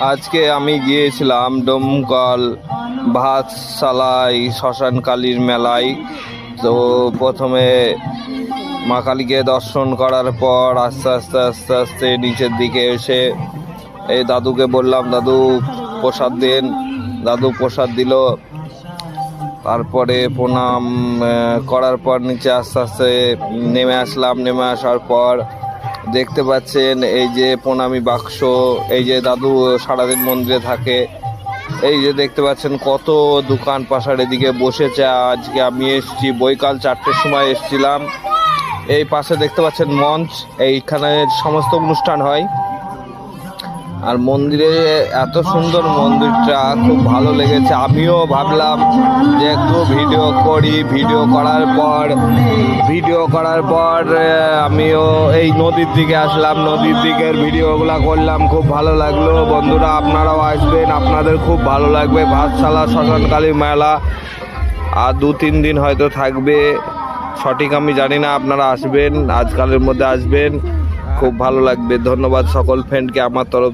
আজকে আমি গিয়েছিলাম ডোমকল ভাতশালায় শ্মশান কালীর মেলায়। তো প্রথমে মা কালীকে দর্শন করার পর আস্তে আস্তে আস্তে আস্তে নিচের দিকে এসে এই দাদুকে বললাম, দাদু, প্রসাদ দিন। দাদু প্রসাদ দিল। তারপরে প্রণাম করার পর নিচে আস্তে আস্তে নেমে আসলাম। নেমে আসার পর দেখতে পাচ্ছেন এই যে প্রণামী বাক্স, এই যে দাদু সারাদিন মন্দিরে থাকে, এই যে দেখতে পাচ্ছেন কত দোকান পাশার এদিকে বসেছে। আজকে আমি এসেছি, বৈকাল চারটের সময় এসছিলাম। এই পাশে দেখতে পাচ্ছেন মঞ্চ, এইখানে সমস্ত অনুষ্ঠান হয়। আর মন্দিরে এত সুন্দর মন্দিরটা খুব ভালো লেগেছে। আমিও ভাবলাম যে একটু ভিডিও করি ভিডিও করার পর ভিডিও করার পর আমিও এই নদীর দিকে আসলাম, নদীর দিকের ভিডিওগুলো করলাম, খুব ভালো লাগল। বন্ধুরা, আপনারাও আসবেন, আপনাদের খুব ভালো লাগবে। ভাতশালা শ্মশানকালী মেলা, আর দু তিন দিন হয়তো থাকবে। সঠিক আমি জানি না, আপনারা আসবেন, আজকালের মধ্যে আসবেন। খুব ভালো লাগবে। ধন্যবাদ সকল ফ্রেন্ডকে আমার তরফ